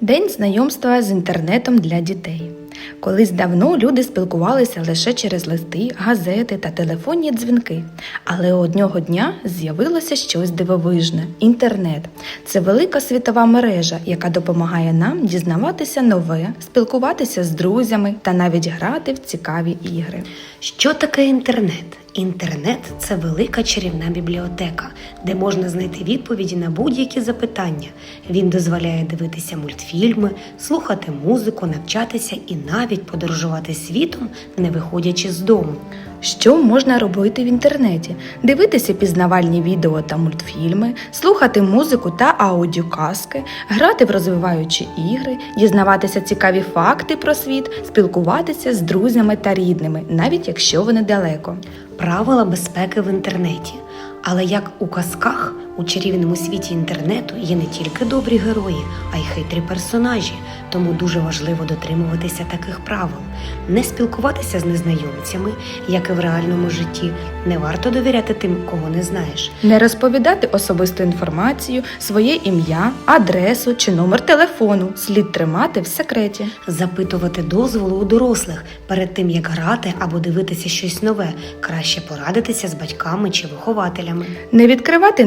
День знайомства з інтернетом для дітей. Колись давно люди спілкувалися лише через листи, газети та телефонні дзвінки. Але одного дня з'явилося щось дивовижне інтернет. Це велика світова мережа, яка допомагає нам дізнаватися нове, спілкуватися з друзями та навіть грати в цікаві ігри. Що таке інтернет? Інтернет це велика чарівна бібліотека, де можна знайти відповіді на будь-які запитання. Він дозволяє дивитися мультфільми, слухати музику, навчатися і навіть подорожувати світом, не виходячи з дому. Що можна робити в інтернеті? Дивитися пізнавальні відео та мультфільми, слухати музику та аудіоказки, грати в розвиваючі ігри, дізнаватися цікаві факти про світ, спілкуватися з друзями та рідними, навіть якщо вони далеко. Правила безпеки в інтернеті. Але як у казках, у чарівному світі інтернету є не тільки добрі герої, а й хитрі персонажі. Тому дуже важливо дотримуватися таких правил, не спілкуватися з незнайомцями, як і в реальному житті. Не варто довіряти тим, кого не знаєш. Не розповідати особисту інформацію, своє ім'я, адресу чи номер телефону слід тримати в секреті. Запитувати дозволу у дорослих перед тим, як грати або дивитися щось нове, краще порадитися з батьками чи вихователями. Не відкривати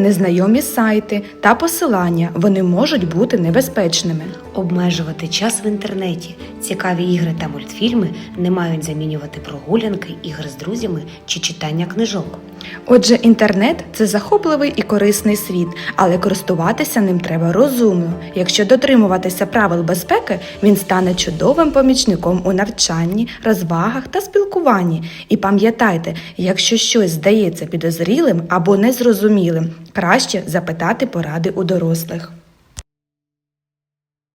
незнайомі сайти та посилання, вони можуть бути небезпечними. Обмежувати час в інтернеті. Цікаві ігри та мультфільми не мають замінювати прогулянки, ігри з друзями чи читання книжок. Отже, інтернет це захопливий і корисний світ, але користуватися ним треба розумно. Якщо дотримуватися правил безпеки, він стане чудовим помічником у навчанні, розвагах та спілкуванні. І пам'ятайте, якщо щось здається підозрілим або незрозумілим, краще запитати поради у дорослих.